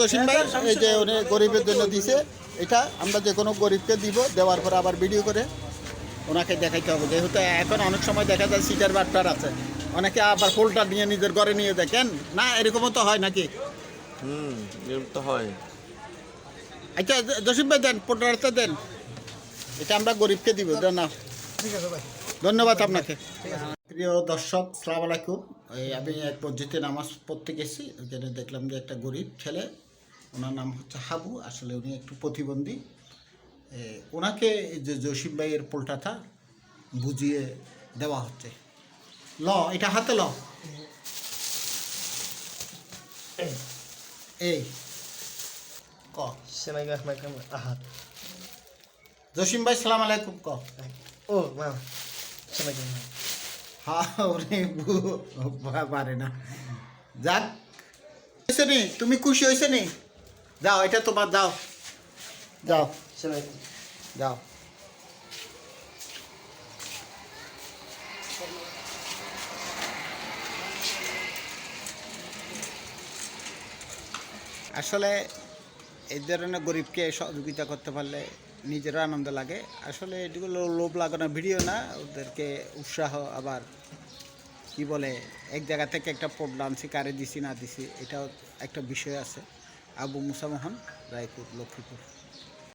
জসিম ভাই এই যে উনি গরিবের জন্য দিছে এটা আমরা যে কোনো গরিবকে দিব দেওয়ার পরে আবার ভিডিও করে ওনাকে দেখাইতে হবে। যেহেতু এখন অনেক সময় দেখা যায় সিটার বাট্টার আছে। অনেকে আবার পোলটা নিয়ে নিজের ঘরে নিয়ে দেখেন না এরকমও তো হয় নাকি? হুম এরকম তো হয়। আচ্ছা জসিম ভাই দেন পোলটারটা দেন। এটা আমরা গরিবকে দিব দেন না। ঠিক আছে ভাই। ধন্যবাদ আপনাকে। প্রিয় দর্শক সালাম আলাইকুম। আমি এক মসজিদে নামাজ পড়তে গেছি। ওখানে দেখলাম যে একটা গরিব ছেলে ওনার নাম হচ্ছে হাবু আসলে উনি একটু প্রতিবন্ধী। এ, ওনাকে যে জসিম ভাইয়ের পোলটাটা বুঝিয়ে দেওয়া হচ্ছে। ল এটা হাতে ল। এই ক। আহাত জসিম ভাই সালাম আলাইকুম ক। ও মা হ্যাঁ ওরে পারে না। যাক তুমি খুশি হয়েছে নি? যাও এটা তোমার যাও যাও যাও আসলে এই ধরনের গরিবকে সহযোগিতা করতে পারলে নিজেরও আনন্দ লাগে। আসলে এগুলো লোভ লাগানো ভিডিও না ওদেরকে উৎসাহ আবার কি বলে এক জায়গা থেকে একটা পোট আনছি কারে দিছি না দিছি এটাও একটা বিষয় আছে। আবু মুসামোহন রায়পুর লক্ষ্মীপুর।